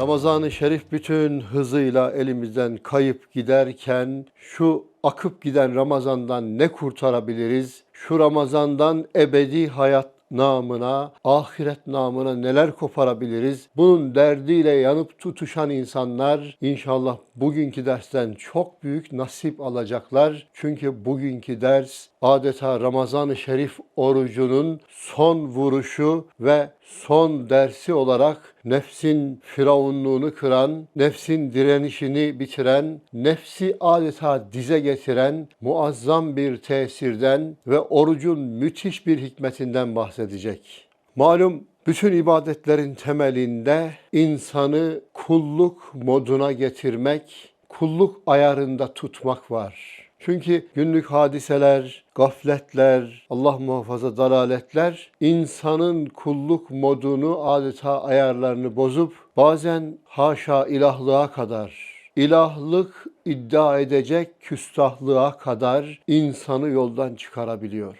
Ramazan-ı Şerif bütün hızıyla elimizden kayıp giderken şu akıp giden Ramazan'dan ne kurtarabiliriz? Şu Ramazan'dan ebedi hayat namına, ahiret namına neler koparabiliriz? Bunun derdiyle yanıp tutuşan insanlar inşallah bugünkü dersten çok büyük nasip alacaklar. Çünkü bugünkü ders adeta Ramazan-ı Şerif orucunun son vuruşu ve son dersi olarak nefsin firavunluğunu kıran, nefsin direnişini bitiren, nefsi adeta dize getiren muazzam bir tesirden ve orucun müthiş bir hikmetinden bahsedecek. Malum bütün ibadetlerin temelinde insanı kulluk moduna getirmek, kulluk ayarında tutmak var. Çünkü günlük hadiseler, gafletler, Allah muhafaza dalaletler insanın kulluk modunu adeta ayarlarını bozup bazen haşa ilahlığa kadar ilahlık iddia edecek küstahlığa kadar insanı yoldan çıkarabiliyor.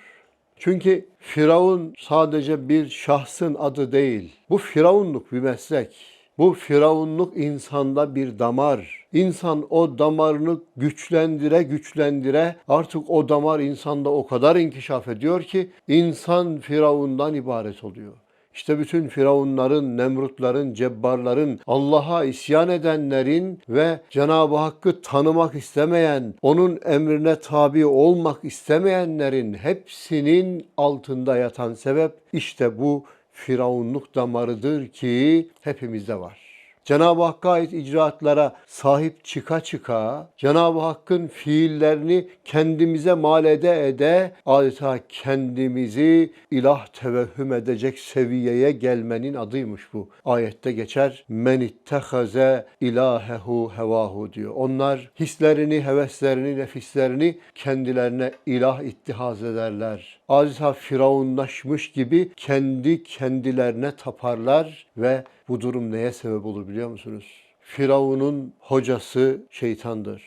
Çünkü Firavun sadece bir şahsın adı değil. Bu firavunluk bir meslek. Bu firavunluk insanda bir damar. İnsan o damarını güçlendire güçlendire artık o damar insanda o kadar inkişaf ediyor ki insan firavundan ibaret oluyor. İşte bütün firavunların, nemrutların, cebbarların, Allah'a isyan edenlerin ve Cenab-ı Hakk'ı tanımak istemeyen, onun emrine tabi olmak istemeyenlerin hepsinin altında yatan sebep işte bu firavunluk damarıdır ki hepimizde var. Cenab-ı Hakk'a ait icraatlara sahip çıka çıka, Cenab-ı Hakk'ın fiillerini kendimize mal ede ede adeta kendimizi ilah tevehhüm edecek seviyeye gelmenin adıymış bu. Ayette geçer. Men ittehaze ilahehu hevahu diyor. Onlar hislerini, heveslerini, nefislerini kendilerine ilah ittihaz ederler. Adeta firavunlaşmış gibi kendi kendilerine taparlar ve bu durum neye sebep olur biliyor musunuz? Firavun'un hocası şeytandır.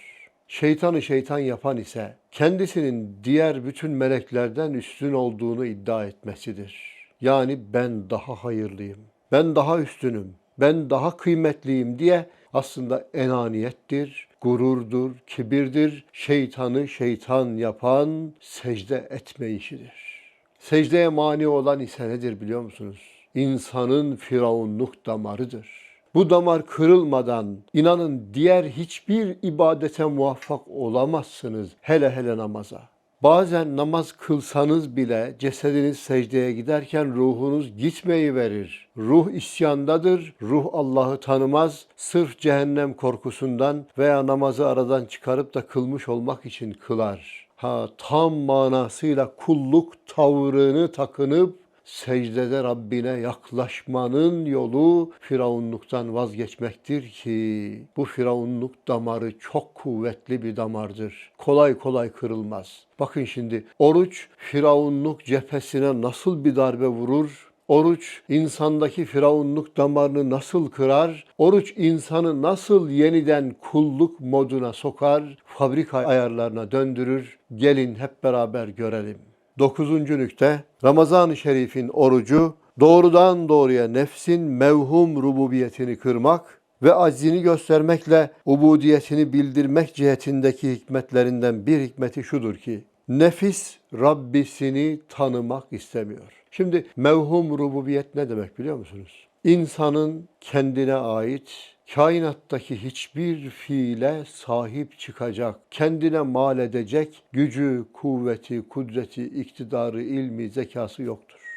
Şeytanı şeytan yapan ise kendisinin diğer bütün meleklerden üstün olduğunu iddia etmesidir. Yani ben daha hayırlıyım, ben daha üstünüm, ben daha kıymetliyim diye aslında enaniyettir, gururdur, kibirdir. Şeytanı şeytan yapan secde etme işidir. Secdeye mani olan ise nedir biliyor musunuz? İnsanın firavunluk damarıdır. Bu damar kırılmadan inanın diğer hiçbir ibadete muvaffak olamazsınız. Hele hele namaza. Bazen namaz kılsanız bile cesediniz secdeye giderken ruhunuz gitmeyi verir. Ruh isyandadır. Ruh Allah'ı tanımaz. Sırf cehennem korkusundan veya namazı aradan çıkarıp da kılmış olmak için kılar. Ha tam manasıyla kulluk tavrını takınıp secdede Rabbine yaklaşmanın yolu firavunluktan vazgeçmektir ki bu firavunluk damarı çok kuvvetli bir damardır. Kolay kolay kırılmaz. Bakın şimdi oruç firavunluk cephesine nasıl bir darbe vurur? Oruç insandaki firavunluk damarını nasıl kırar? Oruç insanı nasıl yeniden kulluk moduna sokar? Fabrika ayarlarına döndürür. Gelin hep beraber görelim. Dokuzuncu nükte Ramazan-ı Şerif'in orucu doğrudan doğruya nefsin mevhum rububiyetini kırmak ve aczini göstermekle ubudiyetini bildirmek cihetindeki hikmetlerinden bir hikmeti şudur ki nefis Rabbisini tanımak istemiyor. Şimdi mevhum rububiyet ne demek biliyor musunuz? İnsanın kendine ait kainattaki hiçbir fiile sahip çıkacak, kendine mal edecek gücü, kuvveti, kudreti, iktidarı, ilmi, zekası yoktur.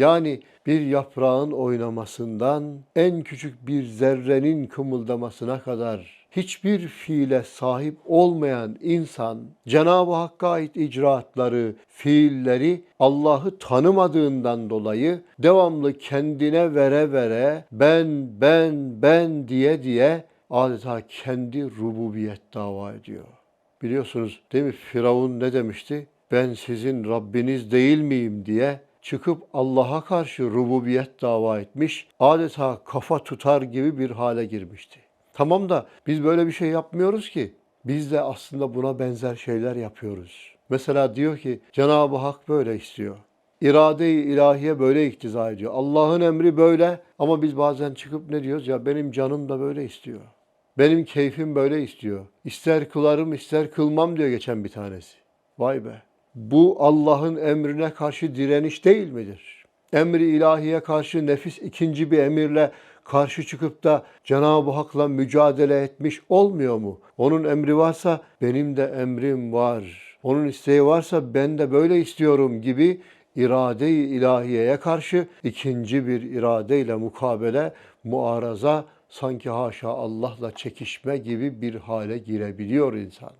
Yani bir yaprağın oynamasından en küçük bir zerrenin kımıldamasına kadar hiçbir fiile sahip olmayan insan Cenab-ı Hakk'a ait icraatları, fiilleri Allah'ı tanımadığından dolayı devamlı kendine vere vere ben ben ben diye diye adeta kendi rububiyet dava ediyor. Biliyorsunuz değil mi Firavun ne demişti? Ben sizin Rabbiniz değil miyim diye çıkıp Allah'a karşı rububiyet dava etmiş, adeta kafa tutar gibi bir hale girmişti. Tamam da biz böyle bir şey yapmıyoruz ki. Biz de aslında buna benzer şeyler yapıyoruz. Mesela diyor ki Cenab-ı Hak böyle istiyor. irade-i ilahiye böyle iktiza ediyor. Allah'ın emri böyle ama biz bazen çıkıp ne diyoruz? Ya benim canım da böyle istiyor. Benim keyfim böyle istiyor. İster kılarım ister kılmam diyor geçen bir tanesi. Vay be. Bu Allah'ın emrine karşı direniş değil midir? Emri ilahiye karşı nefis ikinci bir emirle karşı çıkıp da Cenab-ı Hak'la mücadele etmiş olmuyor mu? Onun emri varsa benim de emrim var. Onun isteği varsa ben de böyle istiyorum gibi irade-i ilahiyeye karşı ikinci bir iradeyle mukabele, muaraza, sanki haşa Allah'la çekişme gibi bir hale girebiliyor insan.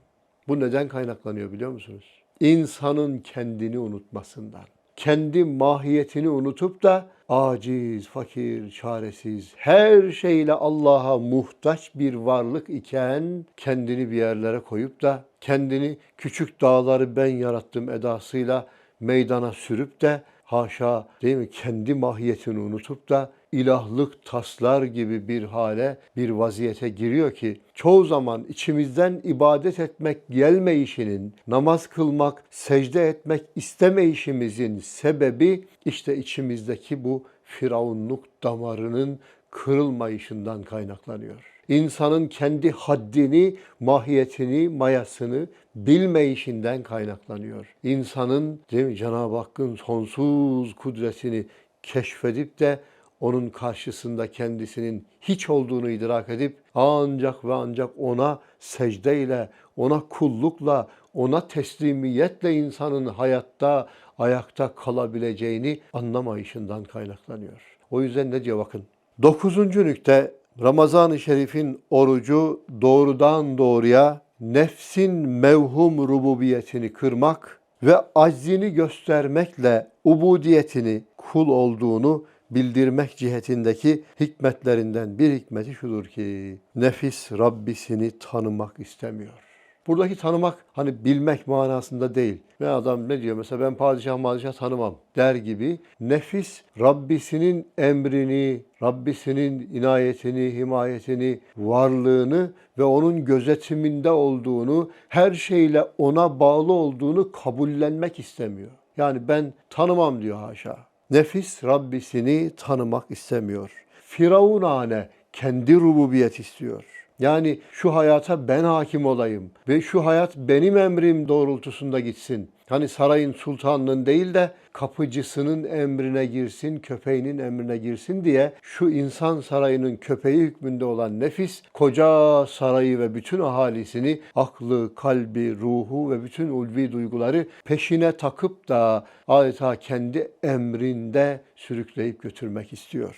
Bu neden kaynaklanıyor biliyor musunuz? İnsanın kendini unutmasından. Kendi mahiyetini unutup da aciz, fakir, çaresiz, her şeyle Allah'a muhtaç bir varlık iken kendini bir yerlere koyup da kendini küçük dağları ben yarattım edasıyla meydana sürüp de haşa değil mi kendi mahiyetini unutup da ilahlık taslar gibi bir hale, bir vaziyete giriyor ki çoğu zaman içimizden ibadet etmek gelmeyişinin, namaz kılmak, secde etmek istemeyişimizin sebebi işte içimizdeki bu firavunluk damarının kırılmayışından kaynaklanıyor. İnsanın kendi haddini, mahiyetini, mayasını bilmeyişinden kaynaklanıyor. İnsanın değil mi, Cenab-ı Hakk'ın sonsuz kudretini keşfedip de onun karşısında kendisinin hiç olduğunu idrak edip ancak ve ancak ona secdeyle, ona kullukla, ona teslimiyetle insanın hayatta, ayakta kalabileceğini anlamayışından kaynaklanıyor. O yüzden ne diyor bakın. Dokuzuncu nükte Ramazan-ı Şerif'in orucu doğrudan doğruya nefsin mevhum rububiyetini kırmak ve aczini göstermekle ubudiyetini kul olduğunu bildirmek cihetindeki hikmetlerinden bir hikmeti şudur ki nefis Rabbisini tanımak istemiyor. Buradaki tanımak hani bilmek manasında değil. Ne adam ne diyor mesela ben padişah padişah tanımam der gibi nefis Rabbisinin emrini, Rabbisinin inayetini, himayetini, varlığını ve onun gözetiminde olduğunu, her şeyle ona bağlı olduğunu kabullenmek istemiyor. Yani ben tanımam diyor haşa. Nefis Rabbisini tanımak istemiyor. Firavunane kendi rububiyet istiyor. Yani şu hayata ben hakim olayım ve şu hayat benim emrim doğrultusunda gitsin. Hani sarayın sultanının değil de kapıcısının emrine girsin, köpeğinin emrine girsin diye şu insan sarayının köpeği hükmünde olan nefis koca sarayı ve bütün ahalisini aklı, kalbi, ruhu ve bütün ulvi duyguları peşine takıp da adeta kendi emrinde sürükleyip götürmek istiyor.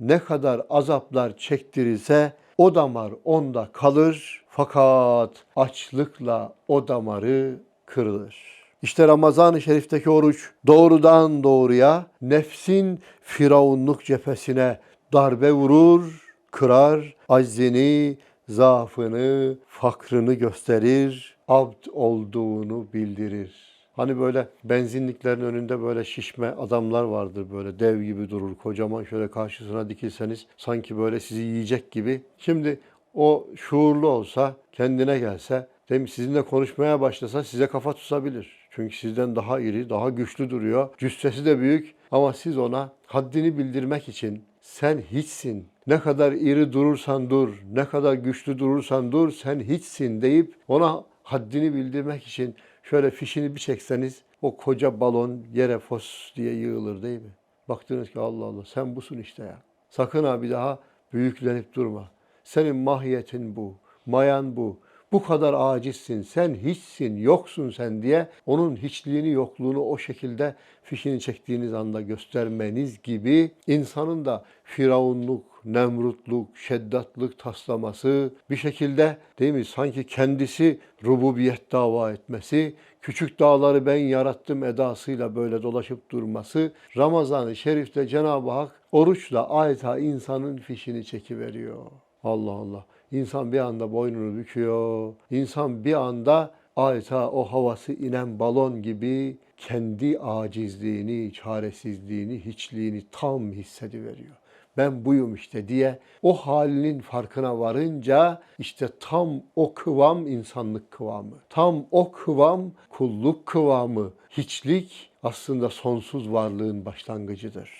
Ne kadar azaplar çektirirse o damar onda kalır fakat açlıkla o damarı kırılır. İşte Ramazan-ı Şerif'teki oruç doğrudan doğruya nefsin firavunluk cephesine darbe vurur, kırar, aczini, zaafını, fakrını gösterir, abd olduğunu bildirir. Hani böyle benzinliklerin önünde böyle şişme adamlar vardır böyle dev gibi durur kocaman şöyle karşısına dikilseniz sanki böyle sizi yiyecek gibi. Şimdi o şuurlu olsa kendine gelse sizinle konuşmaya başlasa size kafa tutabilir. Çünkü sizden daha iri, daha güçlü duruyor. Cüssesi de büyük ama siz ona haddini bildirmek için sen hiçsin. Ne kadar iri durursan dur, ne kadar güçlü durursan dur, sen hiçsin deyip ona haddini bildirmek için şöyle fişini bir çekseniz o koca balon yere fos diye yığılır değil mi? Baktınız ki Allah Allah sen busun işte ya. Sakın ha bir daha büyüklenip durma. Senin mahiyetin bu, mayan bu. Bu kadar acizsin, sen hiçsin, yoksun sen diye onun hiçliğini, yokluğunu o şekilde fişini çektiğiniz anda göstermeniz gibi insanın da firavunluk, nemrutluk, şeddatlık taslaması bir şekilde değil mi sanki kendisi rububiyet dava etmesi, küçük dağları ben yarattım edasıyla böyle dolaşıp durması Ramazan-ı Şerif'te Cenab-ı Hak oruçla adeta insanın fişini çekiveriyor. Allah Allah. İnsan bir anda boynunu büküyor. İnsan bir anda adeta o havası inen balon gibi kendi acizliğini, çaresizliğini, hiçliğini tam hissediveriyor. ben buyum işte diye o halinin farkına varınca işte tam o kıvam insanlık kıvamı. Tam o kıvam kulluk kıvamı. Hiçlik aslında sonsuz varlığın başlangıcıdır.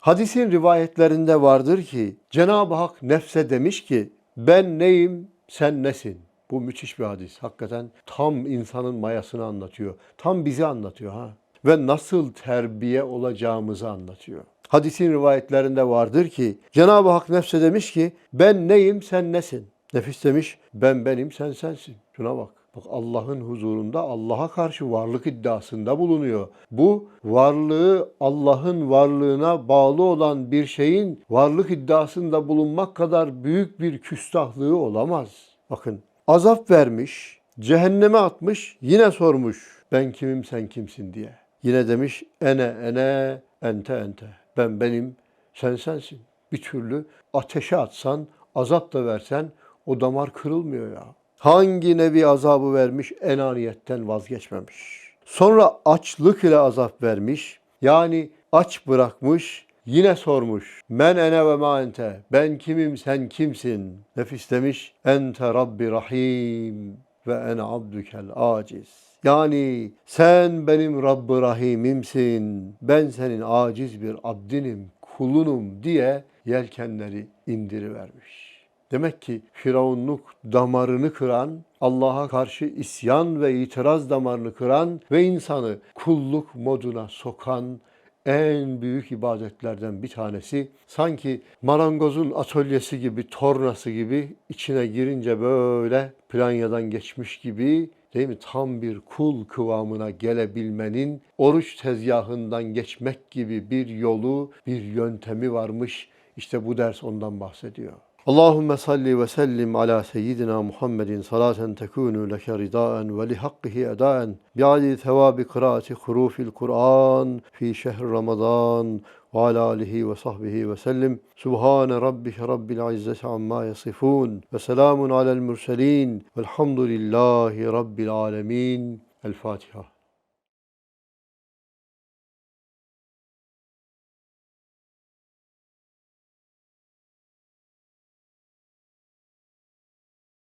Hadisin rivayetlerinde vardır ki Cenab-ı Hak nefse demiş ki ben neyim sen nesin? Bu müthiş bir hadis. Hakikaten tam insanın mayasını anlatıyor. Tam bizi anlatıyor ha. Ve nasıl terbiye olacağımızı anlatıyor. Hadisin rivayetlerinde vardır ki Cenab-ı Hak nefse demiş ki ben neyim sen nesin? Nefis demiş ben benim sen sensin. Şuna bak. Bak Allah'ın huzurunda Allah'a karşı varlık iddiasında bulunuyor. Bu varlığı Allah'ın varlığına bağlı olan bir şeyin varlık iddiasında bulunmak kadar büyük bir küstahlığı olamaz. Bakın azap vermiş, cehenneme atmış, yine sormuş ben kimim sen kimsin diye. Yine demiş ene ene ente ente. Ben benim sen sensin. Bir türlü ateşe atsan, azap da versen o damar kırılmıyor ya. Hangi nevi azabı vermiş enaniyetten vazgeçmemiş. Sonra açlık ile azap vermiş. Yani aç bırakmış. Yine sormuş. Men ene ve ma ente. Ben kimim sen kimsin? Nefis demiş. Ente Rabbi Rahim ve ene abdükel aciz. Yani sen benim Rabb-ı Rahim'imsin. Ben senin aciz bir abdinim, kulunum diye yelkenleri indirivermiş. Demek ki Firavunluk damarını kıran, Allah'a karşı isyan ve itiraz damarını kıran ve insanı kulluk moduna sokan en büyük ibadetlerden bir tanesi. Sanki marangozun atölyesi gibi, tornası gibi içine girince böyle planyadan geçmiş gibi değil mi? Tam bir kul kıvamına gelebilmenin oruç tezgahından geçmek gibi bir yolu, bir yöntemi varmış. İşte bu ders ondan bahsediyor. اللهم صل وسلم على سيدنا محمد صلاة تكون لك رضاء ولحقه أداء بعد ثواب قراءة حروف القرآن في شهر رمضان وعلى آله وصحبه وسلم. سبحان ربك رب العزة عما يصفون وسلام على المرسلين والحمد لله رب العالمين. الفاتحة.